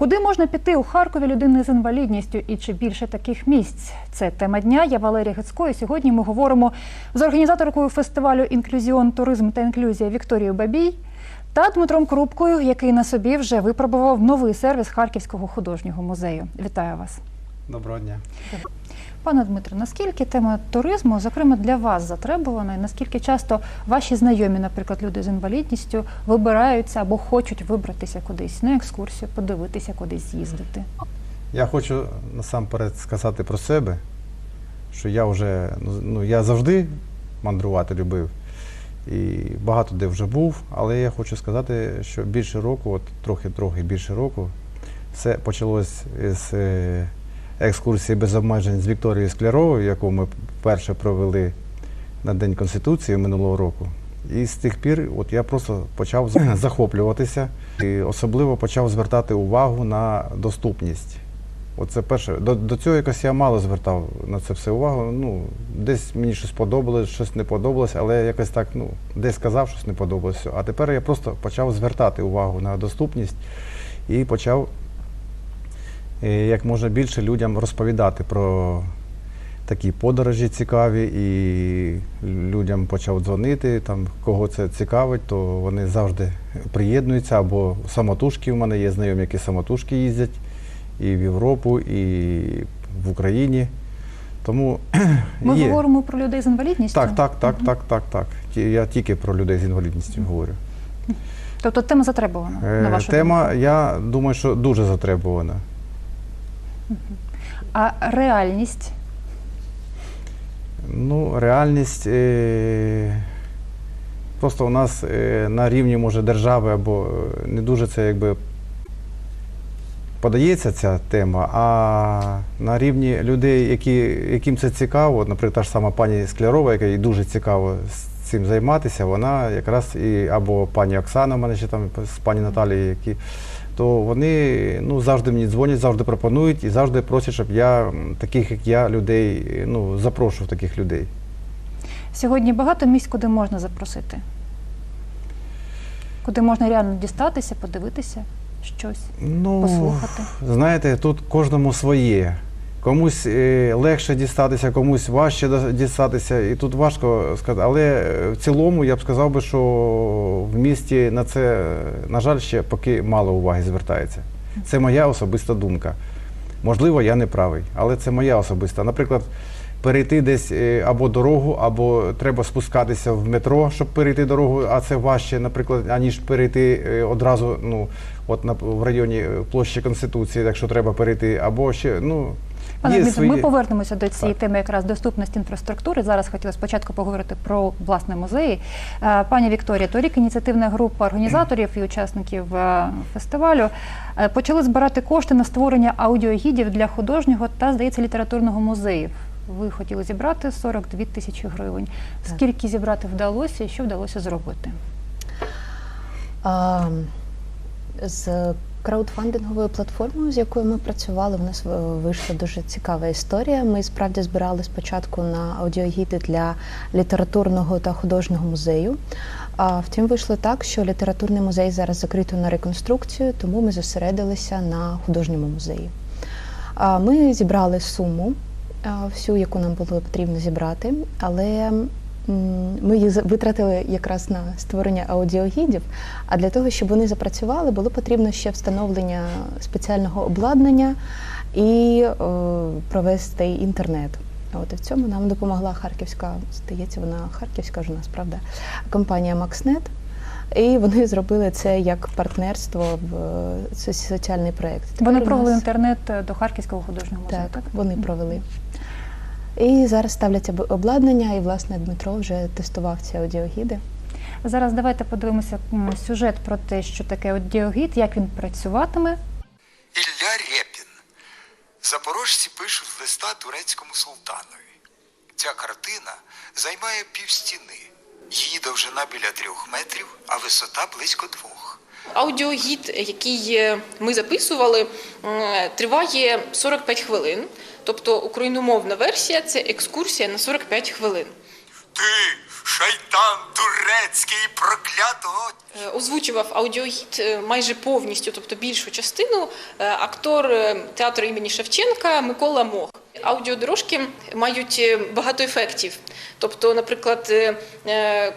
Куди можна піти у Харкові людини з інвалідністю і чи більше таких місць? Це тема дня. Я Валерія Гицько. І сьогодні ми говоримо з організаторкою фестивалю Інклюзіон, туризм та інклюзія Вікторією Бабій та Дмитром Крупкою, який на собі вже випробував новий сервіс Харківського художнього музею. Вітаю вас. Доброго дня. Пане Дмитро, наскільки тема туризму, зокрема для вас, затребувана, і наскільки часто ваші знайомі, наприклад, люди з інвалідністю, вибираються або хочуть вибратися кудись на екскурсію, подивитися, кудись з'їздити? Я хочу насамперед сказати про себе, що я вже ну, ну я завжди мандрувати любив і багато де вже був, але я хочу сказати, що більше року, от трохи-трохи більше року, все почалось з е, екскурсії без обмежень з Вікторією Скляровою, яку ми вперше провели на День Конституції минулого року. І з тих пір от я просто почав захоплюватися і особливо почав звертати увагу на доступність. Оце перше. До, до цього якось я мало звертав на це все увагу. Ну, десь мені щось подобалось, щось не подобалось, але якось так, ну, десь сказав, щось не подобалось. А тепер я просто почав звертати увагу на доступність і почав як можна більше людям розповідати про такі подорожі цікаві, і людям почав дзвонити. Там, кого це цікавить, то вони завжди приєднуються. Або самотужки в мене є знайомі, які самотужки їздять і в Європу, і в Україні. Тому Ми є. говоримо про людей з інвалідністю. Так, так, так, так, так, так. Я тільки про людей з інвалідністю говорю. Тобто тема затребувана на Е, вашу Тема, думку. я думаю, що дуже затребувана. А реальність? Ну, реальність е, просто у нас е, на рівні може держави або е, не дуже це якби подається ця тема, а на рівні людей, які, яким це цікаво, наприклад, та ж сама пані Склярова, яка їй дуже цікаво цим займатися, вона якраз і або пані Оксана, в мене ще там з пані Наталією, які то вони ну, завжди мені дзвонять, завжди пропонують і завжди просять, щоб я таких, як я, людей, ну, запрошував таких людей. сьогодні багато місць, куди можна запросити, куди можна реально дістатися, подивитися щось, Ну, послухати. знаєте, тут кожному своє. Комусь е, легше дістатися, комусь важче дістатися, і тут важко сказати. Але е, в цілому я б сказав би, що в місті на це, на жаль, ще поки мало уваги звертається. Це моя особиста думка. Можливо, я не правий, але це моя особиста. Наприклад, перейти десь е, або дорогу, або треба спускатися в метро, щоб перейти дорогу, а це важче, наприклад, аніж перейти е, одразу, ну, от на, в районі е, площі Конституції, якщо треба перейти, або ще, ну, Пане Дмитро, свої... ми повернемося до цієї Так. теми якраз доступності інфраструктури. Зараз хотіла спочатку поговорити про власне музеї. Пані Вікторія, торік ініціативна група організаторів і учасників фестивалю почали збирати кошти на створення аудіогідів для художнього та, здається, літературного музеїв. Ви хотіли зібрати 42 тисячі гривень. Скільки зібрати вдалося і що вдалося зробити? А, З краудфандинговою платформою, з якою ми працювали, в нас вийшла дуже цікава історія. Ми справді збирали спочатку на аудіогіди для літературного та художнього музею. А втім, вийшло так, що літературний музей зараз закрито на реконструкцію, тому ми зосередилися на художньому музеї. Ми зібрали суму, всю, яку нам було потрібно зібрати, але ми її витратили якраз на створення аудіогідів. А для того, щоб вони запрацювали, було потрібно ще встановлення спеціального обладнання і провести інтернет. От і в цьому нам допомогла харківська, здається, вона харківська ж у нас, правда, компанія Макснет. І вони зробили це як партнерство в е, соціальний проєкт. Вони провели нас- інтернет е, до Харківського художнього музею. так, вони провели. І зараз ставляться обладнання, і власне Дмитро вже тестував ці аудіогіди. Зараз давайте подивимося сюжет про те, що таке аудіогід, як він працюватиме. Ілля Рєпін. Запорожці пишуть листа турецькому султанові. Ця картина займає півстіни. Її довжина біля трьох метрів, а висота близько двох. Аудіогід, який е, ми записували, е, триває 45 хвилин. Тобто україномовна версія це екскурсія на 45 хвилин. Ти шайтан турецький проклятого Е, Озвучував аудіогід е, майже повністю, тобто більшу частину, е, актор театру імені Шевченка Микола Мох. Аудіодорожки мають багато ефектів. Тобто, наприклад,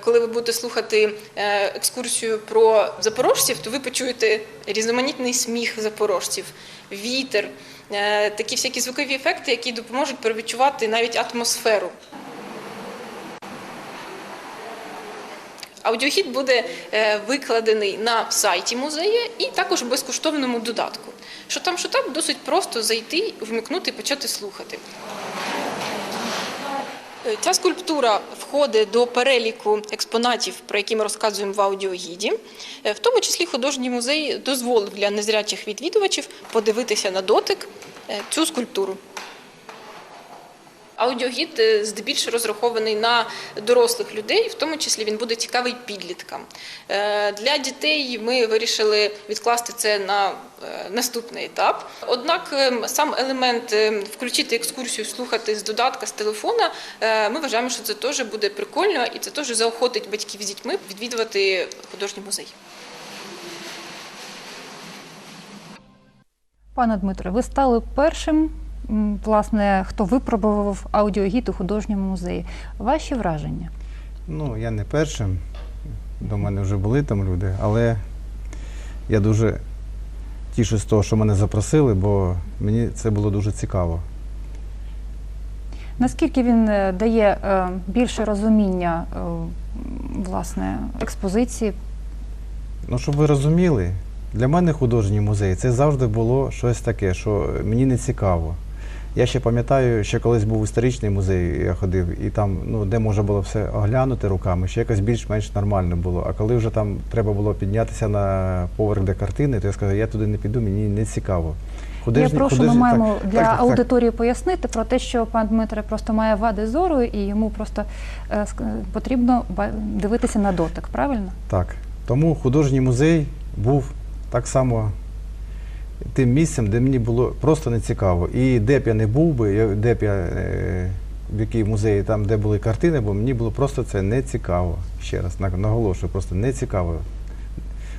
коли ви будете слухати екскурсію про запорожців, то ви почуєте різноманітний сміх запорожців, вітер, такі всякі звукові ефекти, які допоможуть перевідчувати навіть атмосферу. Аудіохід буде е, викладений на сайті музею і також в безкоштовному додатку. Що там, що там, досить просто зайти, вмикнути і почати слухати. Е, Ця скульптура входить до переліку експонатів, про які ми розказуємо в аудіогіді. Е, В тому числі художній музей дозволив для незрячих відвідувачів подивитися на дотик е, цю скульптуру. Аудіогід е, здебільшого розрахований на дорослих людей, в тому числі він буде цікавий підліткам. Е, Для дітей ми вирішили відкласти це на е, наступний етап. Однак е, сам елемент е, включити екскурсію, слухати з додатка, з телефона, е, ми вважаємо, що це теж буде прикольно і це теж заохотить батьків з дітьми відвідувати художній музей. Пане Дмитре, ви стали першим, власне, хто випробував аудіогід у художньому музеї. Ваші враження? Ну, я не першим. До мене вже були там люди, але я дуже тішусь з того, що мене запросили, бо мені це було дуже цікаво. Наскільки він е, дає е, більше розуміння е, власне експозиції? Ну, щоб ви розуміли, для мене художній музей це завжди було щось таке, що мені не цікаво. Я ще пам'ятаю, ще колись був історичний музей, я ходив, і там, ну, де можна було все оглянути руками, ще якось більш-менш нормально було. А коли вже там треба було піднятися на поверх де картини, то я сказав, я туди не піду, мені не цікаво. Я Художні- прошу, ми маємо так, для так, так, так. аудиторії пояснити про те, що пан Дмитре просто має вади зору, і йому просто е, потрібно дивитися на дотик, правильно? Так. Тому художній музей був так само тим місцем, де мені було просто не цікаво. І де б я не був би, де б я е, в якій музеї, там, де були картини, бо мені було просто це не цікаво. Ще раз наголошую, просто не цікаво.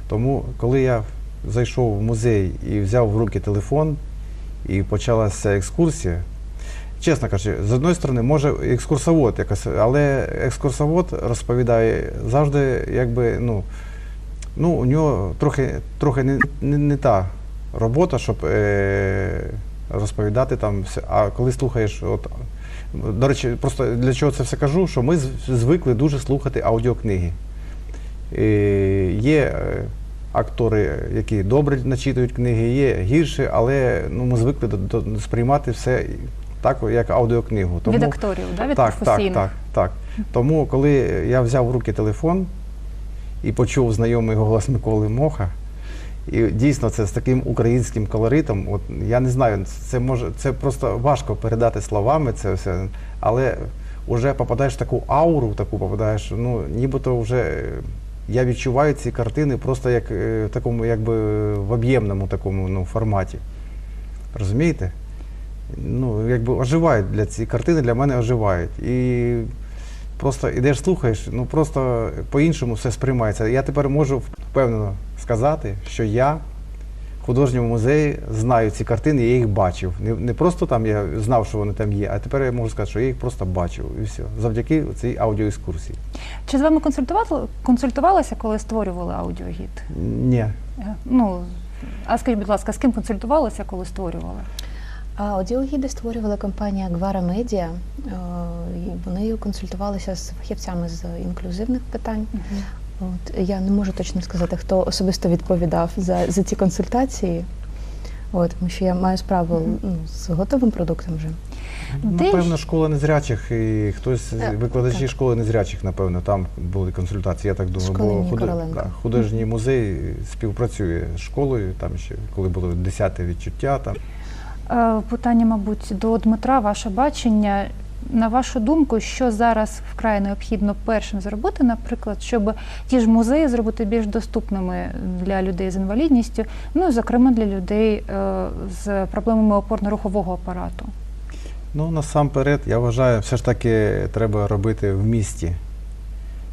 Тому, коли я зайшов в музей і взяв в руки телефон, і почалася екскурсія, чесно кажучи, з одної сторони, може екскурсовод якось, але екскурсовод розповідає завжди, якби, ну, ну у нього трохи, трохи не, не, не та робота, щоб е, розповідати там все. А коли слухаєш, от, до речі, просто для чого це все кажу, що ми звикли дуже слухати аудіокниги. Е, є е, актори, які добре начитують книги, є гірші, але ну, ми звикли до, до, сприймати все так, як аудіокнигу. Від акторів, да, від так, так, так, так. Тому, коли я взяв в руки телефон і почув знайомий голос Миколи Моха, і дійсно це з таким українським колоритом, от я не знаю, це може це просто важко передати словами це все, але вже попадаєш в таку ауру, таку попадаєш, ну нібито вже я відчуваю ці картини просто як е, в такому, якби в об'ємному такому ну, форматі. Розумієте? ну, якби оживають для ці картини, для мене оживають. І просто ідеш, слухаєш, ну просто по-іншому все сприймається. Я тепер можу впевнено сказати, що я в художньому музеї знаю ці картини, я їх бачив. Не, не просто там я знав, що вони там є, а тепер я можу сказати, що я їх просто бачив. І все. Завдяки цій аудіоекскурсії. Чи з вами консультували, консультувалися, коли створювали аудіогід? Ні. Е, Ну, а скажіть, будь ласка, з ким консультувалися, коли створювали? А Аудіогіди створювала компанія Гвара Медіа. Е, Вони консультувалися з фахівцями з інклюзивних питань. От я не можу точно сказати, хто особисто відповідав за, за ці консультації. От, тому що я маю справу ну, з готовим продуктом вже. Напевно, школа незрячих і хтось викладачі так. школи незрячих, напевно, там були консультації, я так думаю. Худо- Короленка. да, художній музей співпрацює з школою, там ще коли було десяте відчуття. Там. Е, Питання, мабуть, до Дмитра, ваше бачення. На вашу думку, що зараз вкрай необхідно першим зробити, наприклад, щоб ті ж музеї зробити більш доступними для людей з інвалідністю, ну зокрема для людей е, з проблемами опорно-рухового апарату? Ну, насамперед, я вважаю, все ж таки треба робити в місті.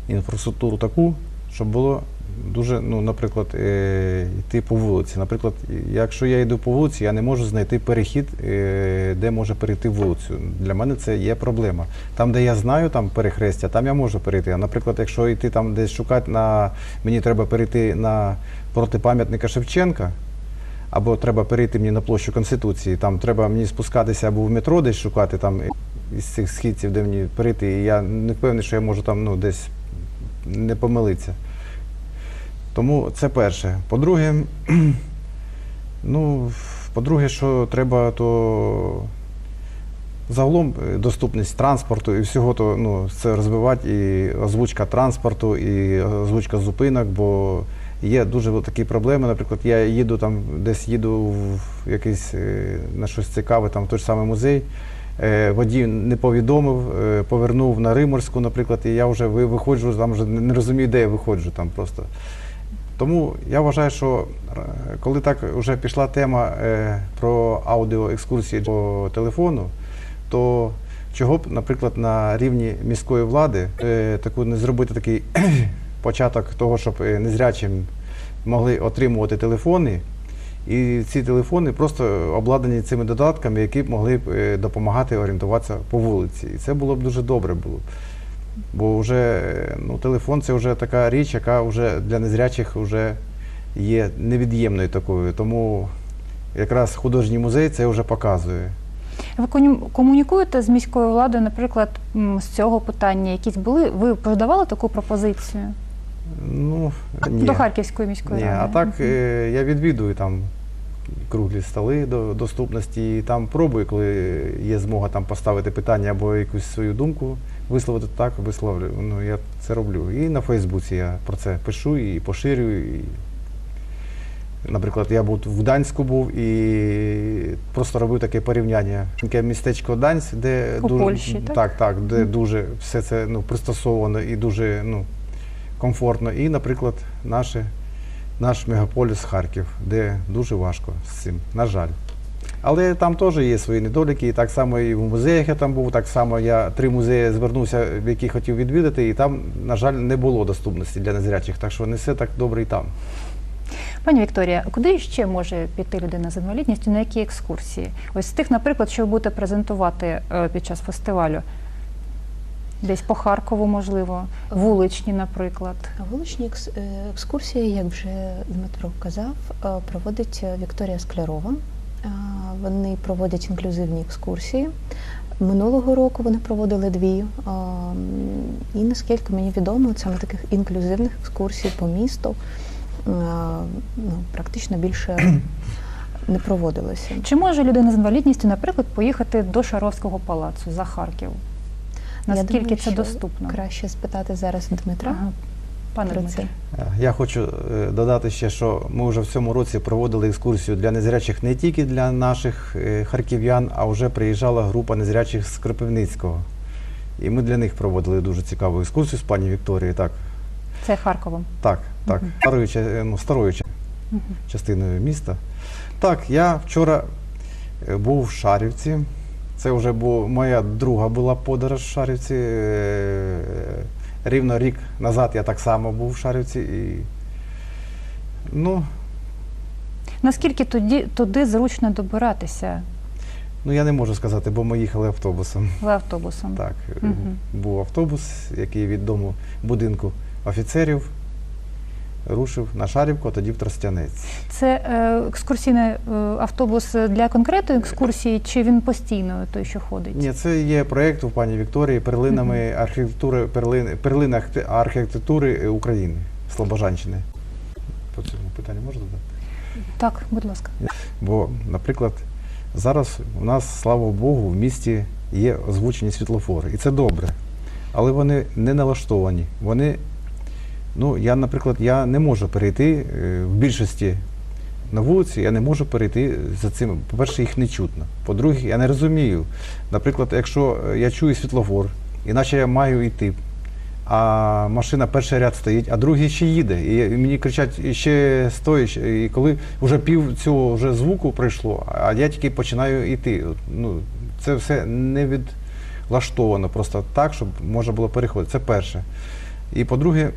інфраструктуру таку, щоб було дуже, ну, наприклад, е, йти по вулиці. Наприклад, якщо я йду по вулиці, я не можу знайти перехід, е, де може перейти вулицю. Для мене це є проблема. Там, де я знаю там перехрестя, там я можу перейти. А наприклад, якщо йти там десь шукати на мені треба перейти на проти пам'ятника Шевченка. Або треба перейти мені на площу Конституції, там треба мені спускатися або в метро десь шукати там із цих східців, де мені перейти. І я не впевнений, що я можу там ну, десь не помилитися. Тому це перше. По-друге, ну, по-друге, що треба, то загалом е, доступність транспорту і всього то ну, це розвивати, і озвучка транспорту, і озвучка зупинок, бо є дуже такі проблеми. Наприклад, я їду там, десь їду в якийсь е, на щось цікаве, там в той ж самий музей. Е, Водій не повідомив, е, повернув на Риморську, наприклад, і я вже виходжу, там вже не розумію, де я виходжу там просто. Тому я вважаю, що е, коли так вже пішла тема е, про аудіоекскурсії по телефону, то чого б, наприклад, на рівні міської влади е, таку не зробити такий початок того, щоб незрячим могли отримувати телефони, і ці телефони просто обладнані цими додатками, які б могли б допомагати орієнтуватися по вулиці. І це було б дуже добре було. Бо вже ну, телефон це вже така річ, яка вже для незрячих вже є невід'ємною такою. Тому якраз художній музей це вже показує. Ви комунікуєте з міською владою, наприклад, з цього питання? Якісь були? Ви подавали таку пропозицію Ну, ні. до Харківської міської Ні, ради? а так е, я відвідую там круглі столи до доступності і там пробую, коли є змога там поставити питання або якусь свою думку висловити так, висловлю. Ну я це роблю. І на Фейсбуці я про це пишу і поширюю. І... Наприклад, я був в Гданську був і просто робив таке порівняння. Таке містечко Данськ, де У дуже Польщі, так? так, так, де дуже все це ну, пристосовано і дуже ну, комфортно. І, наприклад, наше, наш мегаполіс Харків, де дуже важко з цим, на жаль. Але там теж є свої недоліки, і так само і в музеях я там був, так само я три музеї звернувся, в які хотів відвідати, і там, на жаль, не було доступності для незрячих, так що не все так добре і там. Пані Вікторія, куди ще може піти людина з інвалідністю, на які екскурсії? Ось з тих, наприклад, що ви будете презентувати е, під час фестивалю? Десь по Харкову, можливо, вуличні, наприклад. Вуличні е, екскурсії, як вже Дмитро казав, е, проводить е, Вікторія Склярова. Вони проводять інклюзивні екскурсії. Минулого року вони проводили дві. І наскільки мені відомо, саме таких інклюзивних екскурсій по місту ну, практично більше не проводилося. Чи може людина з інвалідністю, наприклад, поїхати до Шаровського палацу за Харків? Я Наскільки думаю, це доступно? Краще спитати зараз Дмитра Ага. Пане Дмитре. Е, Я хочу е, додати ще, що ми вже в цьому році проводили екскурсію для незрячих не тільки для наших е, харків'ян, а вже приїжджала група незрячих з Кропивницького. І ми для них проводили дуже цікаву екскурсію з пані Вікторією. Так, Це Харковом. так, так. Мгм. Старою, ну, старою ча- частиною міста. Так, я вчора був в Шарівці. Це вже був, моя друга була подорож в Шарівці. Е, Рівно рік назад я так само був в Шарівці. І, ну, Наскільки тоді туди зручно добиратися ну, я не можу сказати, бо ми їхали автобусом. ви автобусом? Так, Мгм. був автобус, який від дому будинку офіцерів рушив на Шарівку, а тоді в Тростянець. Це е, екскурсійний е, автобус для конкретної екскурсії, чи він постійно той, що ходить? Ні, це є проєкт у пані Вікторії перлинами архітектури, перлин, перлин архітектури України, Слобожанщини. По цьому питанню можна додати? Так, будь ласка. Бо, наприклад, зараз у нас, слава Богу, в місті є озвучені світлофори, і це добре. Але вони не налаштовані. Вони, ну, я, наприклад, я не можу перейти е, в більшості на вулиці, я не можу перейти за цим. По-перше, їх не чутно. По-друге, я не розумію. Наприклад, якщо е, я чую світлофор, іначе я маю йти. А машина перший ряд стоїть, а другий ще їде. І мені кричать, ще стой. ще». І коли вже пів цього вже звуку пройшло, а я тільки починаю йти. Ну, це все не відлаштовано просто так, щоб можна було переходити. Це перше. І по-друге,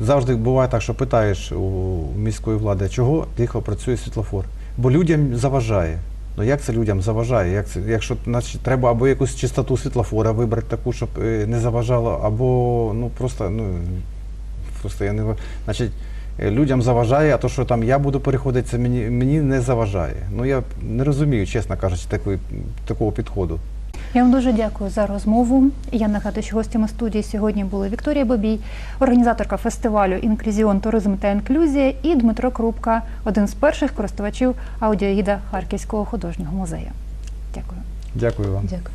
завжди буває так, що питаєш у міської влади, чого тихо працює світлофор. Бо людям заважає. Ну як це людям заважає? Як це, якщо значить, треба або якусь чистоту світлофора вибрати таку, щоб е, не заважало, або ну просто ну просто я не значить. е, Людям заважає, а то, що там я буду переходити, це мені, мені не заважає. Ну я не розумію, чесно кажучи, такої, такого підходу. Я вам дуже дякую за розмову. Я нагадую, що гостями студії сьогодні були Вікторія Бобій, організаторка фестивалю Інклюзіон, туризм та інклюзія, і Дмитро Крупка, один з перших користувачів аудіогіда Харківського художнього музею. Дякую. Дякую вам. Дякую.